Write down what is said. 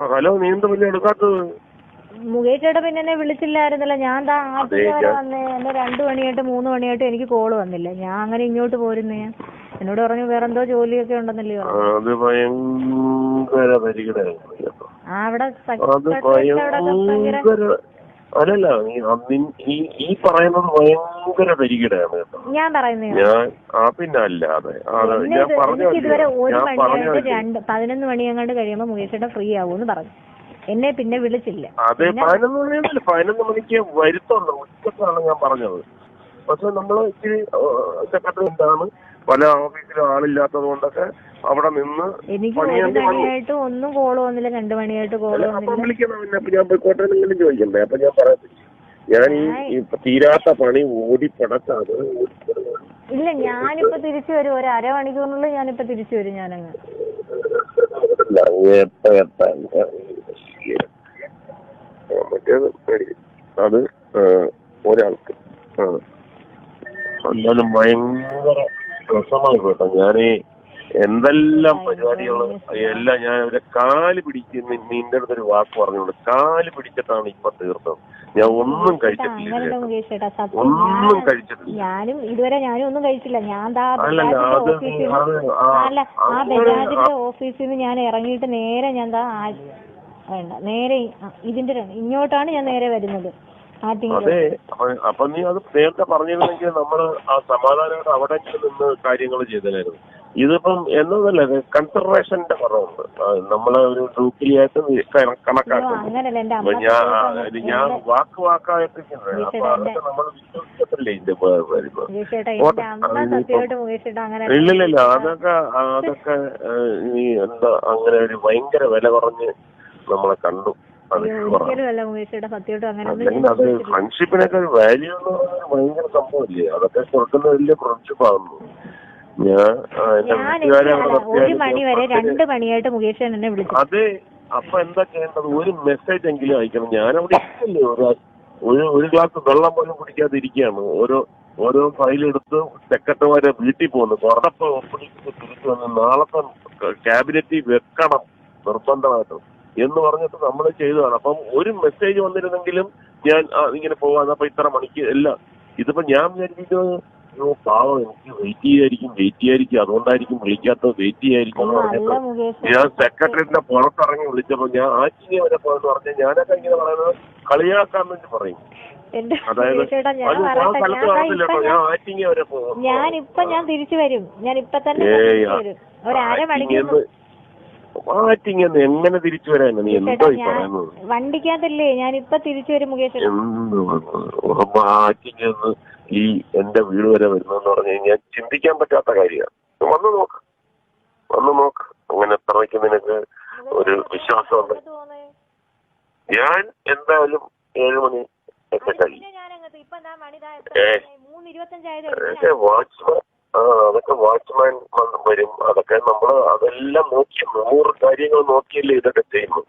Hello നീ എന്താ പിന്നെ എടുക്കാത്തത്? മുകേഷേട്ട പിന്നെ എന്നെ വിളിച്ചില്ലായിരുന്നല്ലോ. ഞാൻ ദാ വരെ ഞാൻ- വന്നേ. എന്നെ രണ്ടു മണിയായിട്ട് മൂന്ന് മണിയായിട്ട് എനിക്ക് കോൾ വന്നില്ല. ഞാൻ അങ്ങനെ ഇങ്ങോട്ട് പോരുന്നേ. എന്നോട് പറഞ്ഞു വേറെന്തോ ജോലിയൊക്കെ ഉണ്ടെന്നല്ലേ അത് ഭയങ്കര ആ അവിടെ അത് അവിടെ ഭയങ്കര നീ ഈ ഈ പറയുന്നത് ഭയങ്കര പരിഗണയാണ് കേട്ടോ. ഞാൻ പറയുന്നത്. ഞാൻ ആ പിന്നെ അല്ലാതെ ആ, ഞാൻ പറഞ്ഞു ഇതുവരെ ഒരു ഞാൻ രണ്ട് പതിനൊന്ന് മണി അങ്ങോട്ട് കഴിയുമ്പോൾ മുകേഷ് ചേട്ടൻ ഫ്രീ ആവുമെന്ന് പറഞ്ഞു. എന്നെ പിന്നെ വിളിച്ചില്ല. അതെ പതിനൊന്ന് മണിയൊന്നുമില്ല പതിനൊന്ന് മണിക്ക് വരുത്തുള്ളൂ ഉച്ചക്കാണ് ഞാൻ പറഞ്ഞത്. പക്ഷെ നമ്മൾ ഇച്ചിരി സെക്രട്ടറി എന്താണ് പല ഓഫീസിലും ആളില്ലാത്തത് കൊണ്ടൊക്കെ അവിടെ നിന്ന് എനിക്ക് ഒരു മണിയായിട്ട് ഒന്നും കോൾ വന്നില്ല രണ്ട് മണിയായിട്ട് കോൾ അല്ല, അപ്പൊ വന്നില്ല വിളിക്കണം പിന്നെ അപ്പൊ ഞാൻ പോയിക്കോട്ടെ എന്നെങ്കിലും ചോദിക്കണ്ടേ? അപ്പൊ ഞാൻ പറയത്തില്ല ഞാൻ ഈ ഇപ്പൊ തീരാത്ത പണി ഓടിപ്പടക്കാതെ ഇല്ല ഞാനിപ്പോ തിരിച്ചു വരും. ഒരു അരമണിക്കൂറിനുള്ളിൽ ഞാനിപ്പോ തിരിച്ചു വരും ഞാനങ്ങ്. എപ്പ എപ്പ മറ്റേത്. അത് ആ, ഒരാൾക്ക്. ആ. എന്നാലും ഭയങ്കര രസമായി കേട്ടോ. ഞാനീ എന്തെല്ലാം പരിപാടികൾ? എല്ലാം ഞാൻ അവരെ കാൽ പിടിച്ച് നിന്റെ അടുത്തൊരു വാക്ക് പറഞ്ഞോളൂ കാൽ പിടിച്ചിട്ടാണ് ഇപ്പൊ തീർത്തത്. ഞാൻ ഒന്നും കഴിച്ചിട്ടില്ല ഒന്നും കഴിച്ചിട്ടില്ല. ഞാനും ഇതുവരെ ഞാനും ഒന്നും കഴിച്ചില്ല. ഞാൻ അല്ല ആ ബജാജിന്റെ ഓഫീസിൽ നിന്ന് ഞാൻ ഇറങ്ങിയിട്ട് നേരെ ഞാൻ വേണ്ട നേരെ ഇതിന്റെ ഇങ്ങോട്ടാണ് ഞാൻ നേരെ വരുന്നത്. അതെ അപ്പൊ നീ അത് നേരത്തെ പറഞ്ഞിരുന്നെങ്കിൽ നമ്മൾ ആ സമാധാനമായിട്ട് അവിടെ നിന്ന് കാര്യങ്ങൾ ചെയ്തതായിരുന്നു ഇതിപ്പം എന്നതല്ല കൺസിഡറേഷന്റെ കുറവുണ്ട്. നമ്മളെ ഒരു ഡ്യൂട്ടിയായിട്ട് കണക്കാക്കുന്നത് കണക്കാക്കുന്നു. ഞാൻ ഞാൻ വാക്ക് വാക്കായിട്ടിരിക്കുന്നത് അപ്പൊ അതൊക്കെ നമ്മൾ വിശ്വസിക്കത്തില്ലേ ഇതിന്റെ പ- ഇല്ലില്ല അതൊക്കെ അതൊക്കെ ഈ എന്താ അങ്ങനെ ഒരു ഭയങ്കര വില കുറഞ്ഞ് നമ്മളെ കണ്ടു. അത്. ഫ്രണ്ട്ഷിപ്പിനൊക്കെ ഒരു വാല്യൂ എന്ന് പറഞ്ഞാൽ ഭയങ്കര സംഭവമില്ലേ അതൊക്കെ കൊടുക്കുന്ന വലിയ ഫ്രണ്ട്ഷിപ്പ് ആകുന്നു ഞാൻ ഒരു മണി വരെ രണ്ട് മണിയായിട്ട് മുകേഷ് എന്നെ വിളിച്ചു അതെ അപ്പൊ എന്താ ചെയ്യേണ്ടത്? ഒരു മെസ്സേജ് എങ്കിലും അയക്കണം. ഞാനവിടെ ഒരു ഒരു ഗ്ലാസ് വെള്ളം പോലും കുടിക്കാതെ ഇരിക്കുകയാണ്. ഓരോ ഓരോ ഫയലെടുത്ത് സെക്രട്ടറിമാരെ വീട്ടിൽ പോകുന്നു. കുറടപ്പ് ഒപ്പിടിച്ച് തിരിച്ചു വന്ന് നാളത്തെ ക്യാബിനറ്റിൽ വെക്കണം നിർബന്ധമായിട്ടും എന്ന് പറഞ്ഞിട്ട് നമ്മൾ ചെയ്തതാണ്. അപ്പം ഒരു മെസ്സേജ് വന്നിരുന്നെങ്കിലും ഞാൻ ഇങ്ങനെ പോവാന്ന് അപ്പൊ ഇത്ര മണിക്ക് എല്ലാം. ഇതിപ്പോ ഞാൻ വിചാരിക്കുന്നത് അയ്യോ പാവം എനിക്ക് വെയിറ്റ് ചെയ്യായിരിക്കും വെയിറ്റ് ചെയ്യായിരിക്കും. അതുകൊണ്ടായിരിക്കും വിളിക്കാത്തത് വെയിറ്റ് ചെയ്യായിരിക്കും എന്ന് ഞാൻ സെക്രട്ടറിന്റെ പുറത്തിറങ്ങി വിളിച്ചപ്പോ ഞാൻ ആറ്റിനെ വരെ പോയെന്ന് പറഞ്ഞ ഞാനൊക്കെ ഇങ്ങനെ പറയുന്നത് കളിയാക്കാൻ വേണ്ടി പറയും. ഞാനിപ്പൊ ഞാൻ തിരിച്ചു വരും. ഞാൻ ഇപ്പൊ തന്നെ ഒരു അരമണിക്കൂർ ആറ്റിങ്ങന്ന് എങ്ങനെ തിരിച്ചു വരാനാ? നീ എന്തോ ഈ പറയുന്നത്? വണ്ടിക്കകത്തല്ലേ ഞാൻ ഇപ്പൊ തിരിച്ചു വരും മുകേഷ് എന്ത് ഈ എന്റെ വീട് വരെ വരുന്നെന്ന് പറഞ്ഞു കഴിഞ്ഞാൽ ചിന്തിക്കാൻ പറ്റാത്ത കാര്യമാണ്. വന്നു നോക്ക്. വന്നു നോക്ക്. അങ്ങനെ എത്രയ്ക്ക് നിനക്ക് ഒരു വിശ്വാസമുണ്ട് ഞാൻ എന്തായാലും ഏഴ് മണി ഒക്കെ കഴിയും വാച്ച്മാൻ അതൊക്കെ വാച്ച്മാൻ വരും. അതൊക്കെ നമ്മൾ അതെല്ലാം നോക്കി നൂറ് കാര്യങ്ങൾ നോക്കിയല്ലേ ഇതൊക്കെ ചെയ്യുന്നു